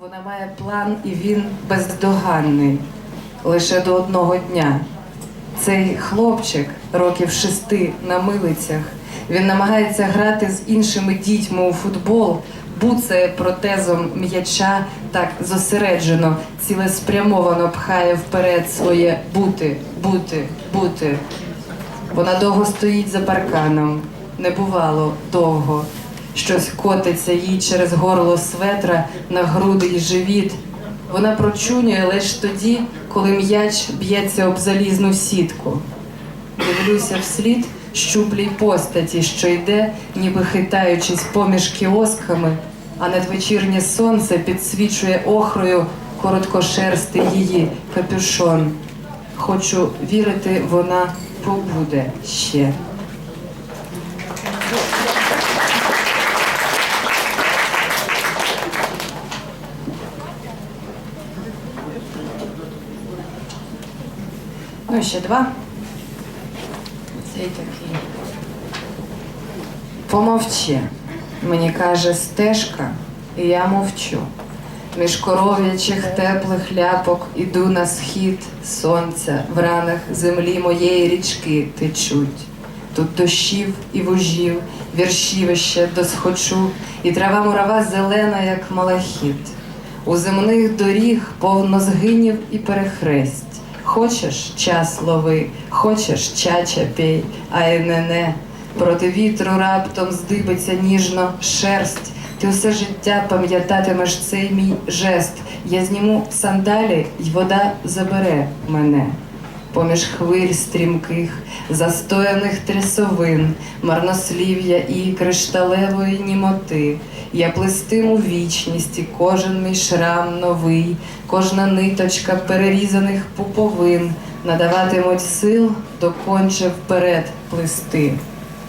Вона має план, і він бездоганний лише до одного дня. Цей хлопчик років шести на милицях. Він намагається грати з іншими дітьми у футбол, буцає протезом м'яча так зосереджено, цілеспрямовано пхає вперед своє бути, бути, бути. Вона довго стоїть за парканом. Не бувало довго. Щось котиться їй через горло светра на груди й живіт. Вона прочунює лише тоді, коли м'яч б'ється об залізну сітку. Дивлюся вслід щуплій постаті, що йде, ніби хитаючись поміж кіосками, а надвечірнє сонце підсвічує охрою короткошерстий її капюшон. Хочу вірити, вона побуде ще. Ну, ще два. Цей такий. Помовчи. Мені каже стежка, і я мовчу. Між коров'ячих теплих ляпок іду на схід сонця, в ранах землі моєї річки течуть. Тут дощів і вужів, віршівище досхочу, і трава мурава зелена, як малахіт. У земних доріг повно згинів і перехресть. Хочеш час лови, хочеш чача пей, а й не не. Проти вітру раптом здибиться ніжно шерсть. Ти все життя пам'ятатимеш цей мій жест. Я зніму сандалі, й вода забере мене. Поміж хвиль стрімких, застояних трясовин, марнослів'я і кришталевої німоти. Я плестиму вічність, і кожен мій шрам новий, кожна ниточка перерізаних пуповин надаватимуть сил доконче вперед плести.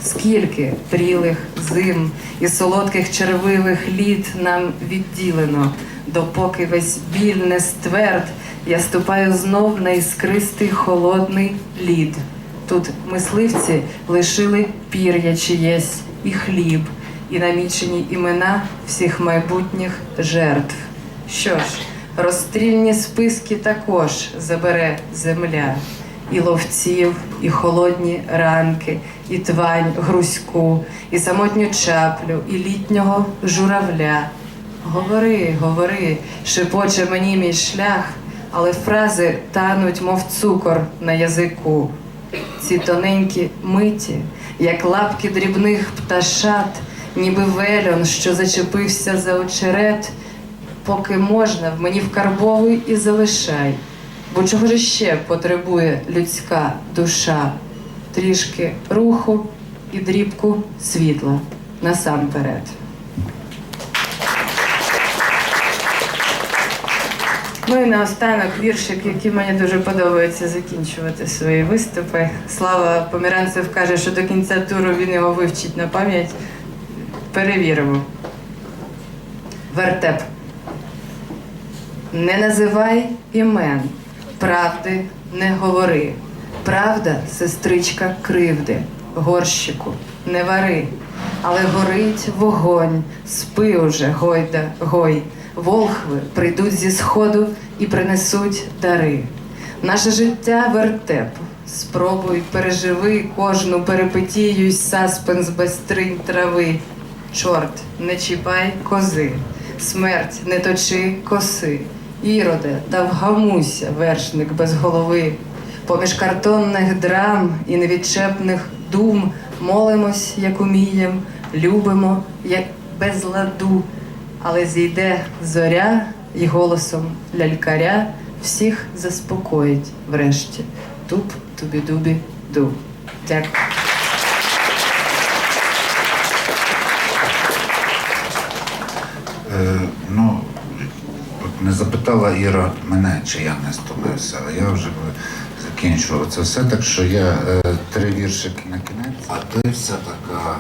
Скільки прілих зим і солодких червивих літ нам відділено, допоки весь біль не стверд, я ступаю знов на іскристий холодний лід. Тут мисливці лишили пір'я чиєсь і хліб, і намічені імена всіх майбутніх жертв. Що ж, розстрільні списки також забере земля і ловців, і холодні ранки, і твань грузьку, і самотню чаплю, і літнього журавля. Говори, говори, шепоче мені мій шлях, але фрази тануть, мов цукор на язику. Ці тоненькі миті, як лапки дрібних пташат, ніби вельон, що зачепився за очерет, поки можна, в мені вкарбовуй і залишай. Бо чого ж ще потребує людська душа? Трішки руху і дрібку світла насамперед. Ну і наостанок віршик, який мені дуже подобається закінчувати свої виступи. Слава Поміранцев каже, що до кінця туру він його вивчить на пам'ять. Перевіримо. Вертеп. Не називай імен, правди не говори. Правда, сестричка кривди, горщику, не вари, але горить вогонь, спи уже, гойда, гой. Волхви прийдуть зі сходу і принесуть дари. Наше життя вертеп. Спробуй, переживи кожну перипетію й саспенс без тринь трави. Чорт, не чіпай кози, смерть не точи коси. Іроде, та вгамуйся, вершник без голови. Поміж картонних драм і невідчепних дум молимось, як умієм, любимо, як без ладу, але зійде зоря і голосом лялькаря всіх заспокоїть врешті. Туп тубі дубі ду. Дякую. Е, ну, от не запитала Іра мене, чи я не стомився, але я вже би закінчував це все, так що я е, три віршики на кінець. А ти вся така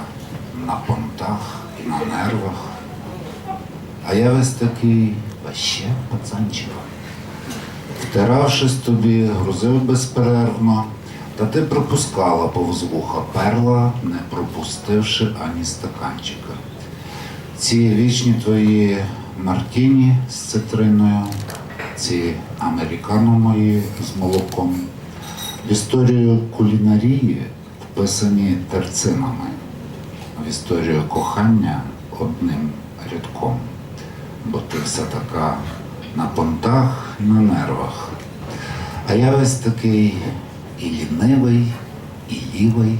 на понтах і на нервах. А я весь такий ваще пацанчик. Втиравшись тобі, грузив безперервно, та ти пропускала повз вуха перла, не пропустивши ані стаканчика. Ці вічні твої мартіні з цитриною, ці американо мої з молоком. В історію кулінарії вписані терцинами, в історію кохання одним рядком. Бо ти вся така на понтах і на нервах. А я весь такий і лінивий, і лівий.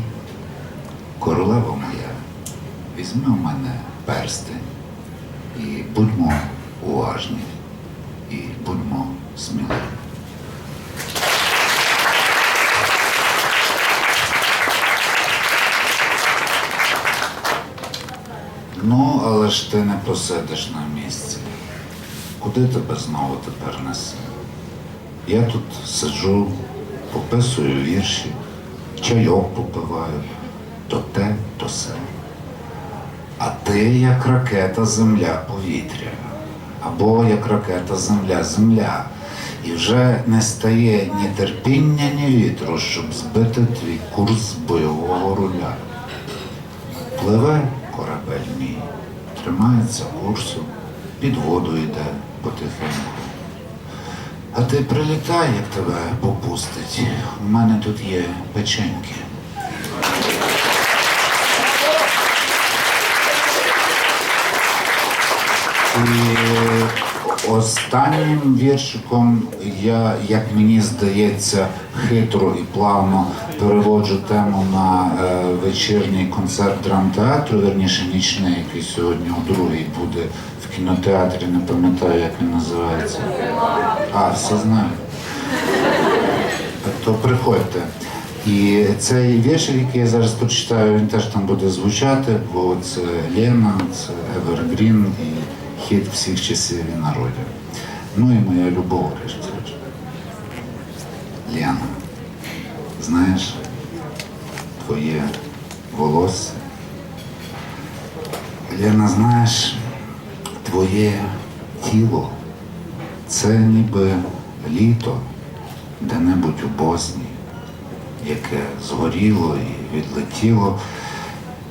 Королева моя, візьми в мене перстень і будьмо уважні, і будьмо сміливі. Ну, але ж ти не посидиш на місці. Куди тебе знову тепер несе? Я тут сиджу, пописую вірші, чайок попиваю, то те, то се. А ти як ракета земля повітря, або як ракета земля земля. І вже не стає ні терпіння, ні вітру, щоб збити твій курс бойового руля. Пливе корабель мій, тримається курсу, під воду йде потихеньку. А ти прилітай, як тебе попустить. У мене тут є печеньки. І останнім віршиком я, як мені здається, хитро і плавно переводжу тему на е, вечірній концерт драмтеатру, верніше нічний, який сьогодні о другій буде в кінотеатрі, не пам'ятаю, як він називається. А, все знаю. То приходьте. І цей віршик, який я зараз прочитаю, він теж там буде звучати, бо це Лена, це Евергрін і хіт всіх часів і народів. Ну і моя любов, решті. Лена, знаєш, твоє волосся. Лена, знаєш, твоє тіло це ніби літо де-небудь у Боснії, яке згоріло і відлетіло,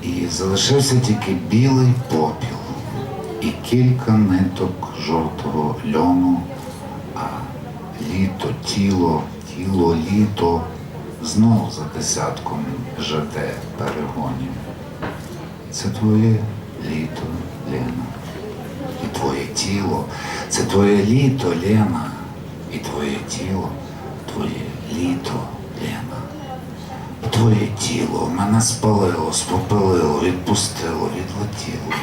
і залишився тільки білий попіл і кілька ниток жовтого льону, а літо, тіло, тіло, літо знов за десятком жаде перегонів. Це твоє літо, Лена. І твоє тіло, це твоє літо, Лена. І твоє тіло, твоє літо, Лена. Твоє тіло мене спалило, спопилило, відпустило, відлетіло.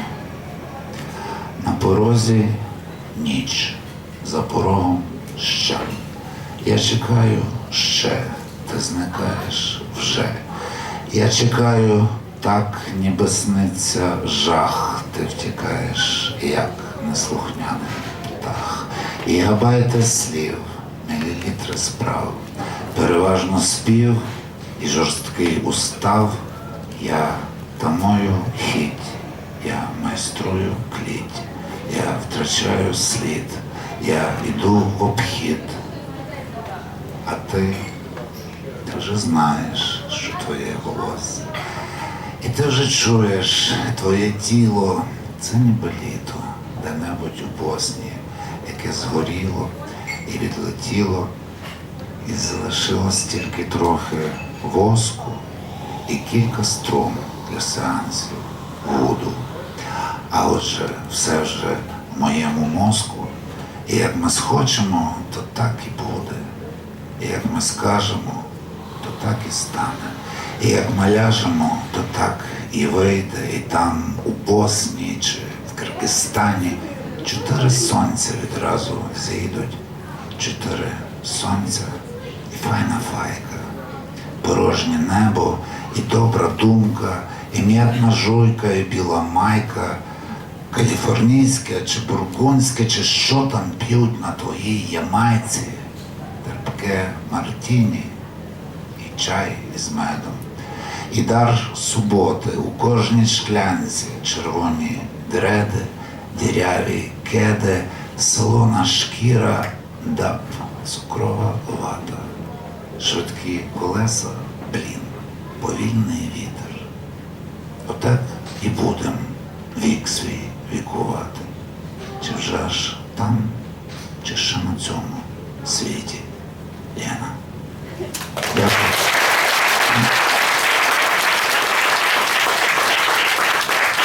Порозі ніч, за порогом ща. Я чекаю ще, ти зникаєш вже. Я чекаю, так ніби сниться жах, ти втікаєш, як неслухняний птах. І габайте слів, мілілітри справ, переважно спів і жорсткий устав. Я тамою хіть, я майструю кліть, я втрачаю слід, я йду в обхід. А ти, ти вже знаєш, що твоє волосся. І ти вже чуєш, твоє тіло це ніби літо, де-небудь у Боснії, яке згоріло і відлетіло, і залишилось тільки трохи воску і кілька струн для сеансів вуду. А отже, все вже в моєму мозку. І як ми схочемо, то так і буде. І як ми скажемо, то так і стане. І як ми ляжемо, то так і вийде. І там, у Боснії чи в Киргизстані, чотири сонця відразу зійдуть. Чотири сонця і файна файка порожнє небо, і добра думка, і м'ятна жуйка, і біла майка, каліфорнійське чи бургундське, чи що там п'ють на твоїй ямайці, терпке мартіні і чай із медом. І дар суботи у кожній шклянці червоні дреди, діряві кеди, солона шкіра, даб, цукрова вата швидкі колеса, блін, повільний вітер. Отак і будем вік свій вікувати, чи вже аж там, чи ще на цьому світі. Лена. Дякую.